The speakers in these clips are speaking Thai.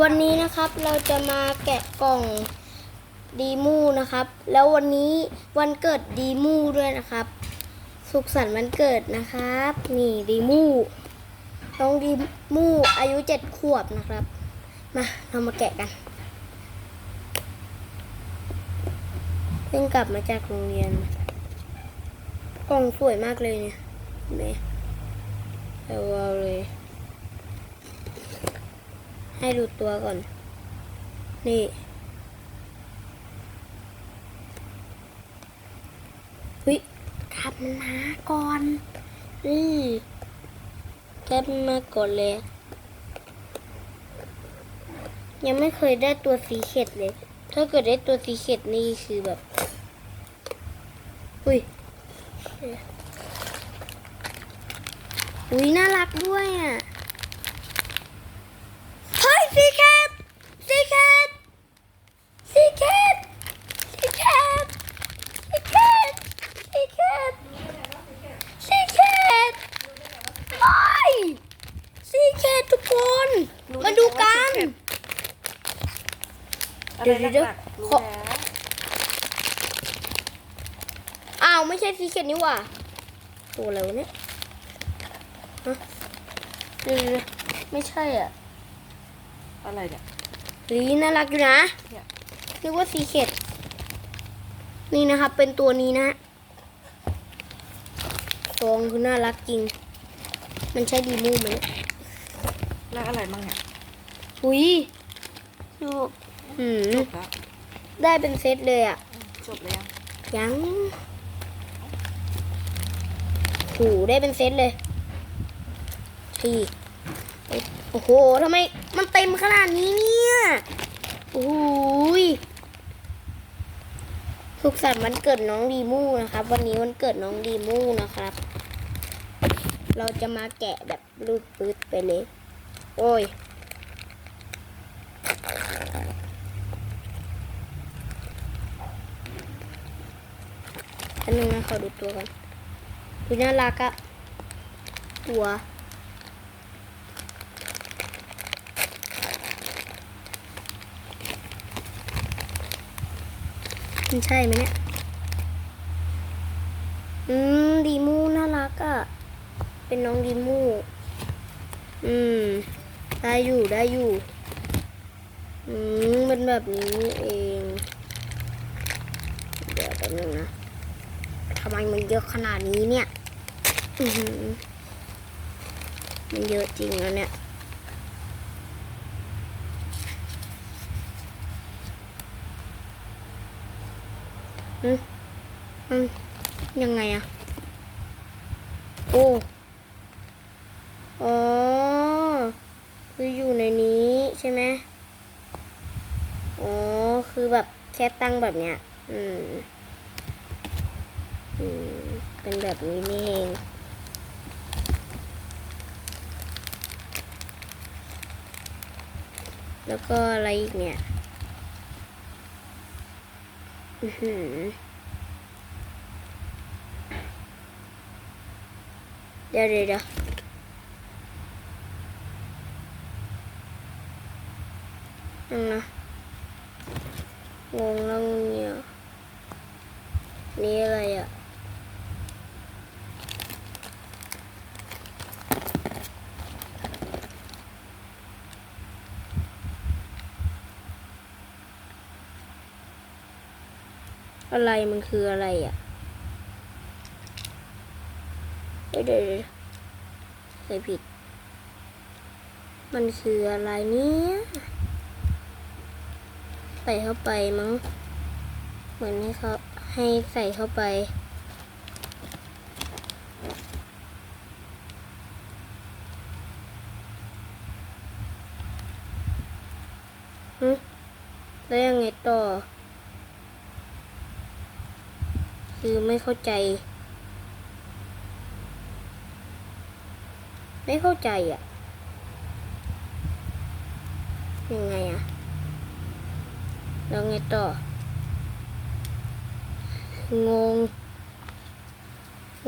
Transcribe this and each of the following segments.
วันนี้นะครับเราจะมาแกะกล่องดีมูนะครับ แล้ววันนี้วันเกิดดีมูด้วยนะครับ สุขสันต์วันเกิดนะครับ นี่ดีมูน้องดีมูอายุเจ็ดขวบนะครับ มาเรามาแกะกันเพิ่งกลับมาจากโรงเรียน กล่องสวยมากเลยเนี่ยเห็นไหมเอาเอาเลย ให้ดูตัวก่อน นี่ วิกลับมันมาก่อน นี่กลับมันมาก่อนเลย ยังไม่เคยได้ตัวสีเข็ดเลย ถ้าเกิดได้ตัวสีเข็ดนี่คือแบบ อุ้ยอุ้ยน่ารักด้วยอะ เฮ้ยซีแคทซีแคทซีแคทซีแคทซีแคทซีแคทซีแคทโอ้ยซีแคททุกคน มาดูกัน เดี๋ยวเดี๋ยวเดี๋ยวรู้ขอแล้วอ้าว ไม่ใช่ซีแคทนี่หว่าตัวอะไรวะเนี่ยฮะเดี๋ยวเดี๋ยวเดี๋ยวไม่ใช่อะอะไรเนี่ย ลีน่ารักอยู่นะเนี่ย นึกว่าซีเค็ดนี่นะครับ เป็นตัวนี้นะฟองคือน่ารักจริง มันใช่ดีมูไหมเนี่ย แล้วอะไรมั่งเนี่ย อุ้ยดูหืมจบแล้วได้เป็นเซตเลยอะ จบแล้วยังยังโหูได้เป็นเซตเลยทีโอ้โหทำไมมันเต็มขนาดนี้เนี่ยโอ้โหยสุขสันต์วันเกิดน้องดีมูนะครับ วันนี้วันเกิดน้องดีมูนะครับ เราจะมาแกะแบบรูดปืดไปเลย โอ้ย อันนึงนะขอดูตัวกันดูน่ารักอะตัวมันใช่ไหมเนี่ย อืม ดีมูน่ารักอะเป็นน้องดีมู อืม ได้อยู่ได้อยู่ อืมเป็นแบบนี้เอง เดี๋ยวแป๊บนึงนะ ทำไมมันเยอะขนาดนี้เนี่ย อือมันเยอะจริงนะเนี่ย อืมอืมยังไงอะโอ้ออคืออยู่ในนี้ใช่ไหมอ๋อ คือแบบแค่ตั้งแบบเนี้ย อืม เป็นแบบนี้นี่เองแล้วก็อะไรอีกเนี่ย อือหือเดี๋ยวเดี๋ยวเดี๋ยวนั่งนะงงแล้วเนี่ยนี่อะไรอะ อะไรมันคืออะไรอะเดี๋ยวเดี๋ยวใส่ผิด มันคืออะไรเนี่ยใส่เข้าไปมั้ง เหมือนให้เขาให้ใส่เข้าไปหึแล้วยังไงต่อ คือไม่เข้าใจ ไม่เข้าใจอะ ยังไงอะ แล้วไงต่อ งง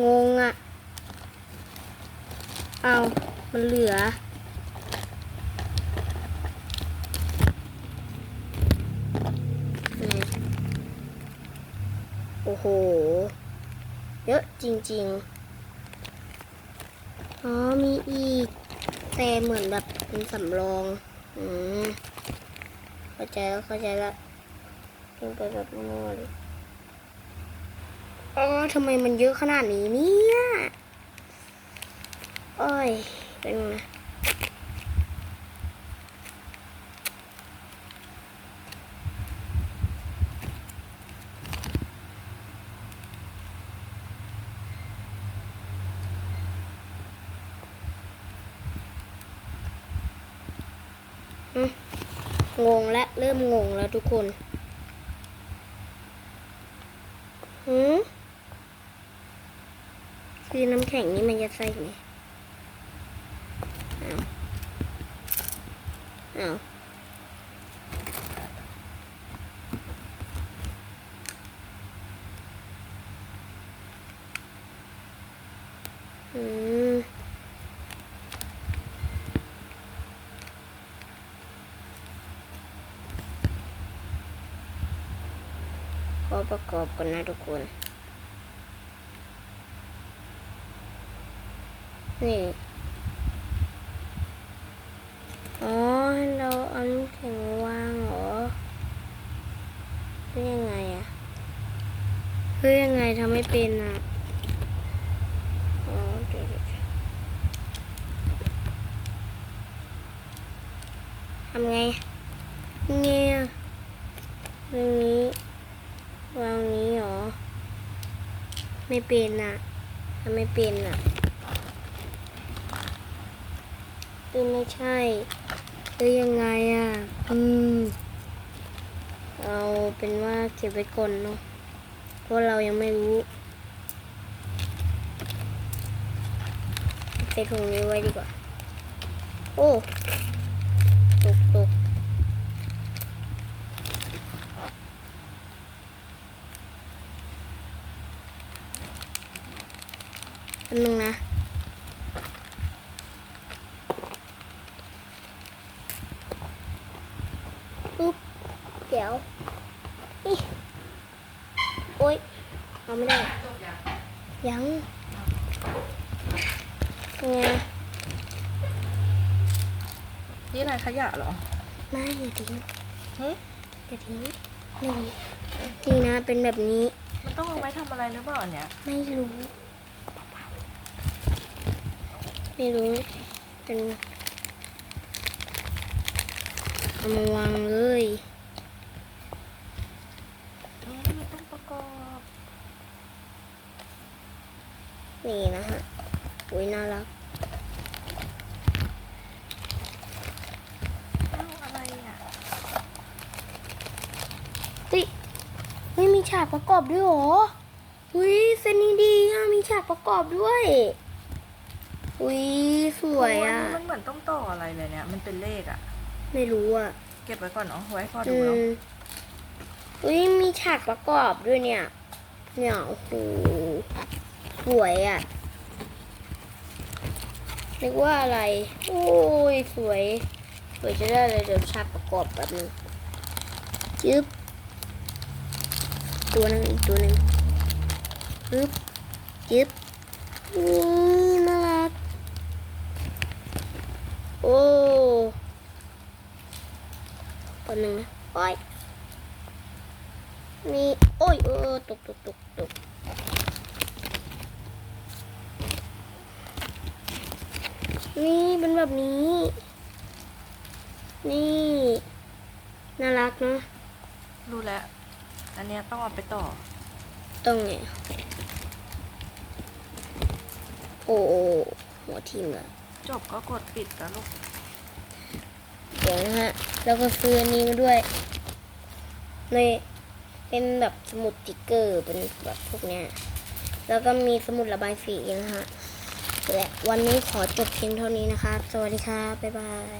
งงอะ เอา มันเหลือ ห เยอะจริง ๆ อ๋อ มีอีก แต่เหมือนแบบเป็นสำรอง อืม เข้าใจแล้ว เข้าใจแล้วลงไปแบบมั่วเลยอ๋อทำไมมันเยอะขนาดนี้เนี่ย โอ้ย เป็นไง งงและเริ่มงงแล้วทุกคนหืมคือน้ำแข็งนี่มันจะใส่ไหมอ้าวอ้าวอืม ขอ ประกอบก่อนนะทุกคน นี่ อ๋อให้เราเอาน้ำแข็งวางเหรอเฮ้ยยังไงอะเฮ้ยยังไงทำไม่เป็นอะอ๋อเดี๋ยวทำไงเงี้ยตรงนี้ วางนี้เหรอ ไม่เป็นอะทำไม่เป็นอะคือไม่ใช่คือยังไงอะ อืม เอาเป็นว่าเก็บไว้ก่อนเนาะ เพราะเรายังไม่รู้ใส่ถุงนี้ไว้ดีกว่า โอ้ ตกตก แป๊บนึงนะปุ๊บเดี๋ยวอิโอ๊ยเอาไม่ได้ ยังไงนี่อะไรขยะเหรอ ไม่อย่าทิ้งหึอย่าทิ้งนี่จริงนะเป็นแบบนี้ มันต้องเอาไว้ทำอะไรหรือเปล่าอันเนี่ย ไม่รู้ ไม่รู้ เป็นเอามาวางเลยอืมมันต้องประกอบนี่นะฮะ อุ้ยน่ารักเอ้าอะไรอะเฮ้ยไม่มีฉากประกอบด้วยเหรออุ้ยเซนนี้ดีอะมีฉากประกอบด้วย อุ้ยสวยอะโมันเหมือนต้องต่ออะไรเลยเนี่ย มันเป็นเลขอะ ไม่รู้อะ เก็บไว้ก่อนเนาะไว้พออืดูเนาะมอุ้ยมีฉากประกอบด้วยเนี่ย เนี่ยโอ้โหสวยอะนึกว่าอะไร โอ้ยสวย สวยจะได้เลยเดี๋ยวฉากประกอบแบบนึงจึ๊บ ตัวหนึงอีกตัวหนึ่งจึ๊บ จึ๊บนี่น่ารัก โอ้ตัวหนึ่งนะโอ้ยนี่ โอ้ยเออตกตกตกตกนี่เป็นแบบนี้ นี่ น่ารักเนอะรู้แล้ว อันเนี้ยต้องเอาไปต่อ ตรงไงโอ้โอ้หัวทิ่มเลย จบก็กดปิดแล้วลูก เดี๋ยวนะฮะ แล้วก็ซื้ออันนี้มาด้วย ใน เป็นแบบสมุดติ๊กเกอร์ เป็นแบบพวกเนี้ย แล้วก็มีสมุดระบายสีนะฮะ และวันนี้ขอจบเพียงเท่านี้นะคะ สวัสดีค่ะ บ๊ายบาย